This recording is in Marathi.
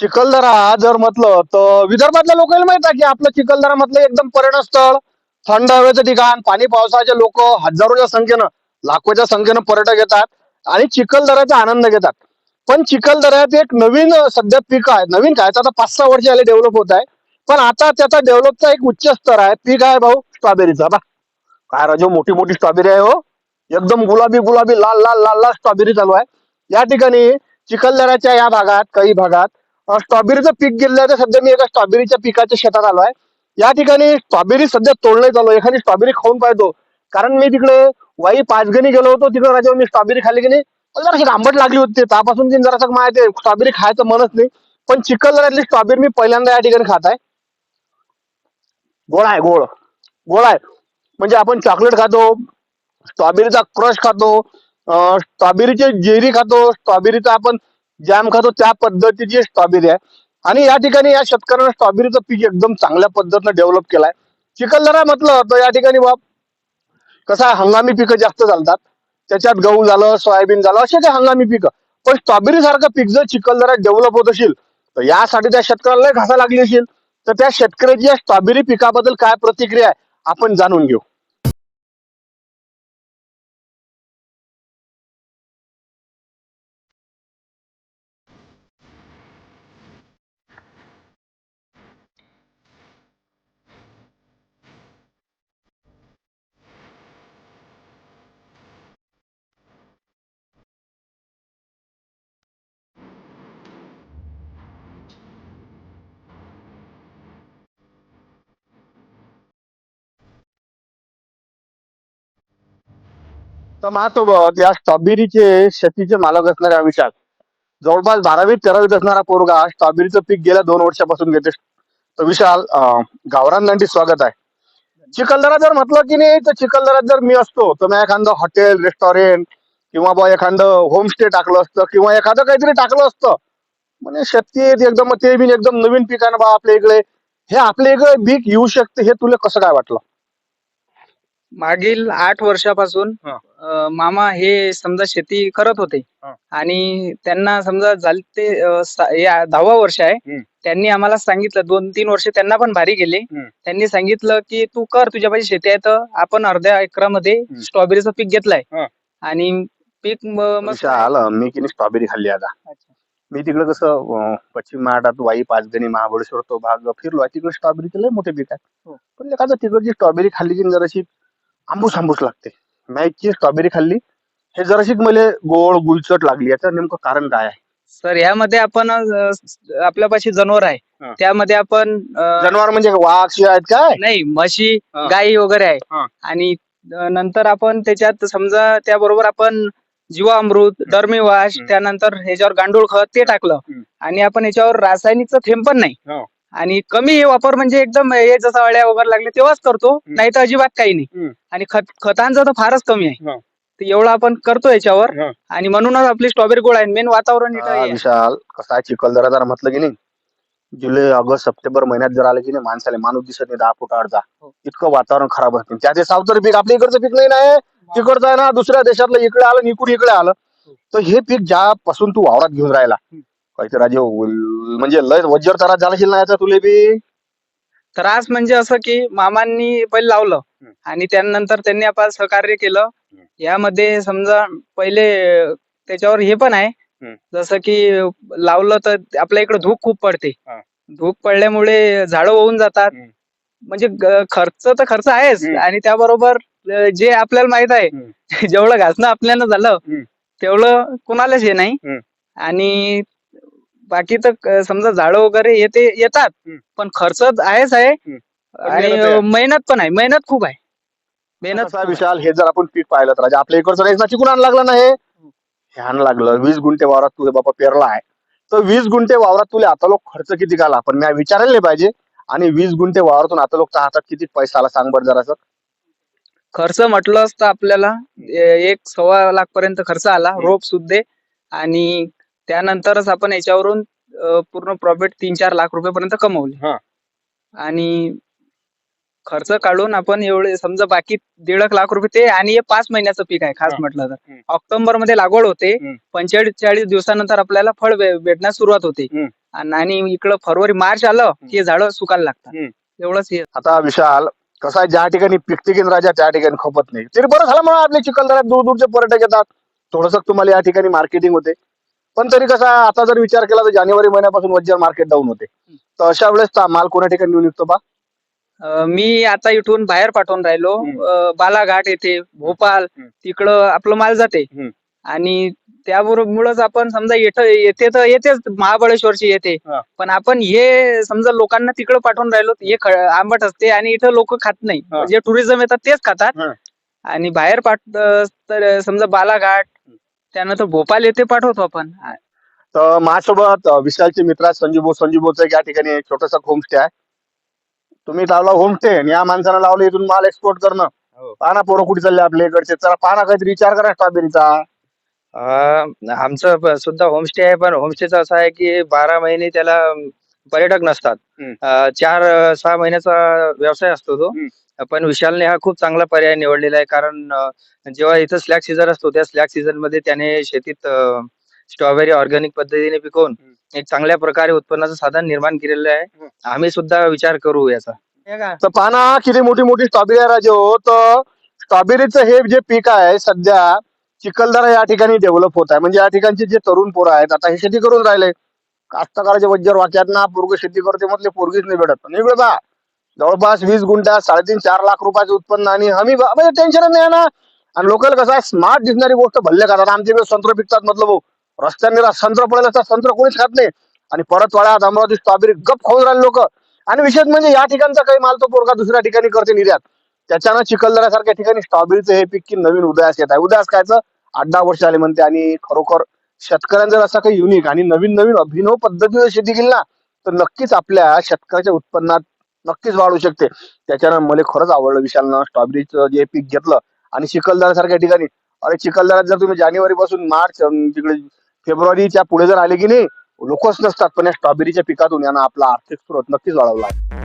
चिखलदरा जर म्हटलं तर विदर्भातल्या लोकांना माहीत आहे की आपलं चिखलदरा म्हटलं एकदम पर्यटनस्थळ थंड हवेचं ठिकाण पाणी पावसाचे लोक हजारोच्या संख्येनं लाखोच्या संख्येनं पर्यटक येतात आणि चिखलदऱ्याचा आनंद घेतात. पण चिखलदऱ्यात एक नवीन सध्या पीक आहे. नवीन काय? आता पाच सहा वर्ष आले डेव्हलप होत आहे. पण आता त्याचा डेव्हलपचा एक उच्च स्तर आहे. पीक आहे भाऊ स्ट्रॉबेरीचा बा काय राजो मोठी मोठी स्ट्रॉबेरी आहे हो. एकदम गुलाबी गुलाबी लाल लाल लाल लाल स्ट्रॉबेरी चालू आहे. या ठिकाणी चिखलदऱ्याच्या या भागात काही भागात स्ट्रॉबेरीचं पीक गेलं तर सध्या मी एका स्ट्रॉबेरीच्या पिकाच्या शेतात आलो आहे. या ठिकाणी स्ट्रॉबेरी सध्या तोडणे चालू एखादी स्ट्रॉबेरी खाऊन पाहतो. कारण मी तिकडे वाई पाचगणी गेलो होतो तिकडे राजा मी स्ट्रॉबेरी खाल्ली की नाही जराशी आंबट लागली होती. त्यापासून जरा जरासं माहिती आहे स्ट्रॉबेरी खायचं मनच नाही. पण चिखलदऱ्यातली स्ट्रॉबेरी मी पहिल्यांदा या ठिकाणी खात आहे. गोड आहे गोड. गोड आहे. म्हणजे आपण चॉकलेट खातो स्ट्रॉबेरीचा क्रश खातो स्ट्रॉबेरीचे जेरी खातो स्ट्रॉबेरीचा आपण जॅम खातो त्या पद्धतीची स्ट्रॉबेरी आहे. आणि या ठिकाणी या शेतकऱ्यांना स्ट्रॉबेरीचं पीक एकदम चांगल्या पद्धतीनं डेव्हलप केलाय. चिखलदरा म्हटलं तर या ठिकाणी बाप. कसं आहे हंगामी पिकं जास्त चालतात त्याच्यात गहू झालं सोयाबीन झालं असे काही हंगामी पिकं. पण स्ट्रॉबेरी सारखं पीक जर चिखलदरा डेव्हलप होत असेल तर यासाठी त्या शेतकऱ्याला घासा लागली असेल. तर त्या शेतकऱ्याची या स्ट्रॉबेरी पिकाबद्दल काय प्रतिक्रिया आहे आपण जाणून घेऊ. तर माझ्यासोबत या स्ट्रॉबेरीचे शेतीचे मालक असणारे विशाल. जवळपास बारावीत तेरावीत असणारा पोरगा स्ट्रॉबेरीचं पीक गेल्या दोन वर्षापासून घेते. तर विशाल अं, स्वागत आहे. चिखलदरा जर म्हटलं की नाही तर चिखलदरात जर मी असतो तर मी एखादं हॉटेल रेस्टॉरंट किंवा बा एखादं होमस्टे टाकलं असतं किंवा एखादं काहीतरी टाकलं असतं. म्हणजे शेती एकदम ते बी एकदम नवीन पीक आहे ना बा आपल्या इकडे. हे आपल्या इकडे पीक येऊ शकते हे तुला कसं काय वाटलं? मागील आठ वर्षापासून हा. अ, मामा हे समजा शेती करत होते हा. आणि त्यांना समजा झाले ते अ, सा- या दहावा वर्ष आहे हम्म. त्यांनी आम्हाला सांगितलं दोन तीन वर्ष त्यांना पण भारी गेले हम्म. त्यांनी सांगितलं की तू कर तुझ्या पाहिजे शेती आहे तर आपण अर्ध्या एकरामध्ये. स्ट्रॉबेरीचं पीक घेतलंय हा. आणि पीक म- मस्त आहे. विशाल मी की नाही स्ट्रॉबेरी खाल्ली आता अच्छा. मी तिकडे कसं अं, पश्चिम महाराष्ट्रात वाई पाचगणी महाबळेश्वर तो भाग फिरलो आहे तिकडे स्ट्रॉबेरीचे लय मोठे पीक आहे हो. पण एखादं तिकडची स्ट्रॉबेरी खाल्ली की जराशी आंबूस आंबूस लागते मॅचची स्ट्रॉबेरी खाल्ली हे जराशी मला गोड गुलचट लागली याचं नेमकं कारण काय आहे सर ह्यामध्ये आपण अ, स- आपल्यापाशी जनावर आहे. त्यामध्ये आपण अ, जनावर म्हणजे वाघ शिवाय आहेत काय नाही म्हशी हा. गाई वगैरे आहे. आणि अ, नंतर आपण त्याच्यात समजा त्याबरोबर आपण जीवामृत दरमिवाश हम्म. त्यानंतर ह्याच्यावर गांडूळ खत ते टाकलं हम्म. आणि आपण याच्यावर रासायनिकचं थेंब पण नाही हो. आणि कमी हे वापर म्हणजे एकदम हे जसं अळ्या वगैरे लागले तेव्हाच करतो नाही तर अजिबात काही नाही. आणि खत खतांचं तर फारच कमी आहे. तर एवढं आपण करतो याच्यावर. आणि म्हणूनच आपली स्ट्रॉबेरी गोळ आहे मेन वातावरण इथं हे आहे. विशाल कसा आहे चिखलदरा जर म्हटलं की नाही जुलै ऑगस्ट सप्टेंबर महिन्यात जर आलं की नाही माणसाला माणूस दिसत नाही दहा फुट आडचा हो. इतकं वातावरण खराब असते त्याचे सावतर पीक आपल्या इकडचं पीक नाही ना तिकडचं आहे ना दुसऱ्या देशातलं इकडे आलं आणि इकडे इकडे आलं हो. तर हे पीक ज्यापासून तू वावरात घेऊन राहिला राजे उल- म्हणजे लय वज्र त्रास झाला ना याचा तुले बी त्रास म्हणजे असं की मामांनी पहिले लावलं. आणि त्यानंतर त्यांनी आपण सहकार्य केलं. यामध्ये समजा पहिले त्याच्यावर हे पण आहे. जसं की लावलं तर आपल्या इकडे धूप खूप पडते हा. धूप पडल्यामुळे झाडं होऊन जातात. म्हणजे खर्च तर खर्च आहेच. आणि त्याबरोबर जे आपल्याला माहीत आहे. जेवढं घासणं आपल्याला झालं. तेवढं कुणालाच हे नाही. आणि बाकी तर समजा झाडं वगैरे येते येतात हम्म. पण खर्च आहेच आहे आणि मेहनत आहे. अं, मेहनत पण आहे मेहनत खूप आहे. मेहनत विशाल हे जर आपण पीक पाहिलं तर राजा आपल्या इकडचं ना चिकून आण लागलं ना हे? हे आण लागलं वीस गुंठे वावरात तुझे बाबा पेरला आहे. तर वीस गुंठे वावरात तुला आता लोक खर्च किती आला पण मी विचारायला नाही पाहिजे. आणि वीस गुंठे वावरातून आता लोक हातात किती पैसा आला सांग बरं जरा खर्च म्हटलं असतं आपल्याला ए- एक सव्वा लाख पर्यंत खर्च आला रोप सुद्धे आणि त्यानंतरच आपण याच्यावरून अं, पूर्ण प्रॉफिट तीन चार लाख रुपये पर्यंत हा. कमवले आणि खर्च काढून आपण एवढे समजा बाकी दीड एक लाख रुपये ते आणि हे पाच महिन्याचं पीक आहे खास हा. म्हटलं तर हम्म. ऑक्टोबरमध्ये लागवड होते हम्म. पंचेचाळीस चाळीस दिवसानंतर आपल्याला फळ भे- भेटण्यास सुरुवात होते हम्म. आणि आणि इकडं फरवरी मार्च आलं की हे झाडं सुकायला लागतात हम्म. एवढंच हे आता विशाल कसं आहे ज्या ठिकाणी पिकते की राजा त्या ठिकाणी खपत नाही तरी बरं झालं म्हणा आपले चिखलदऱ्यात दूर दूरचे पर्यटक येतात थोडस तुम्हाला या ठिकाणी मार्केटिंग होते पण तरी कसं आता जर विचार केला तर जानेवारी महिन्यापासून वज्जर मार्केट डाऊन होते तर अशा वेळेस माल कोणा ठिकाणी नेऊन विकतो बा अं, मी आता इथून बाहेर पाठवून राहिलो हम्म. अं, बालाघाट येथे भोपाल हम्म. तिकडं आपलं माल जाते हम्म. आणि त्यामुळेच आपण समजा येतं येते तर येतेच महाबळेश्वरची येते हा. पण आपण हे समजा लोकांना तिकडं पाठवून राहिलो हे ख- आंबट असते आणि इथं लोक खात नाही. जे टुरिझम येतात तेच खातात हा. आणि बाहेर पाठ अं, तर समजा बालाघाट त्यानंतर भोपाल येथे पाठवतो आपण. तर माझ्यासोबत विशालचे मित्र आहेत संजू भाऊ. संजू भाऊचं एक या ठिकाणी एक छोटस होमस्टे आहे. तुम्ही लावला होमस्टे आणि या माणसानं लावलं इथून माल एक्सपोर्ट करणं. हो. पहा ना पोरं कुठे चालले आपल्या इकडचे. चला पहा ना काहीतरी विचार करा स्ट्रॉबेरीचा. आमचं सुद्धा होमस्टे आहे पण होमस्टेचं असं आहे की बारा महिने त्याला पर्यटक नसतात. चार सहा महिन्याचा व्यवसाय असतो तो. पण विशालने हा खूप चांगला पर्याय निवडलेला आहे. कारण जेव्हा इथं स्लॅग सीझन असतो त्या स्लॅग सीझनमध्ये त्याने शेतीत स्ट्रॉबेरी ऑर्गॅनिक पद्धतीने पिकवून एक चांगल्या प्रकारे उत्पन्नाचं साधन निर्माण केलेलं आहे. आम्ही सुद्धा विचार करू याचा. का? तर पहा ना किती मोठी मोठी स्ट्रॉबेरी आहे राजो. तर स्ट्रॉबेरीचं हे जे पीक आहे सध्या चिखलदरा या ठिकाणी डेव्हलप होत आहे. म्हणजे या ठिकाणचे जे तरुण पोरं आहेत आता हे शेती करून राहिले. कास्तकाराच्या वज्जर वाक्यात ना पोरग शेती करते म्हटले पोरगीच नाही भेटत. नाही जवळपास वीस गुंठ्यात साडेतीन चार लाख रुपयाचं उत्पन्न आणि हमी म्हणजे टेन्शन नाही ना. आणि लोकल कसं आहे स्मार्ट दिसणारी गोष्ट भल्ले खातात आमच्याकडे संत्र पिकतात म्हटलं भाऊ. रस्त्याने संत्र पडेल असतात संत्र कोणीच खात नाही. आणि परत वाड्यात अमरावती स्ट्रॉबेरी गप खाऊन राहिले लोक. आणि विशेष म्हणजे या ठिकाणचा काही माल तो पोरगा दुसऱ्या ठिकाणी करते निर्यात. त्याच्यानं चिखलदऱ्यासारख्या ठिकाणी स्ट्रॉबेरीचं हे पीक की नवीन उदयास येत आहे. उदयास कायचं आठ दहा वर्ष आले म्हणते आणि खरोखर शेतकऱ्यांचं जर असं काही युनिक आणि नवीन नवीन अभिनव पद्धतीने शेती केली ना तर नक्कीच आपल्या शेतकऱ्याच्या उत्पन्नात नक्कीच वाढू शकते. त्याच्यानं मला खरंच आवडलं विशालनं स्ट्रॉबेरीचं जे पीक घेतलं आणि चिखलदऱ्यासारख्या ठिकाणी. अरे चिखलदऱ्यात जर तुम्ही जानेवारी पासून मार्च तिकडे फेब्रुवारीच्या पुढे जर आले की नाही लोकच नसतात. पण या स्ट्रॉबेरीच्या पिकातून यानं आपला आर्थिक स्रोत नक्कीच वाढवला आहे.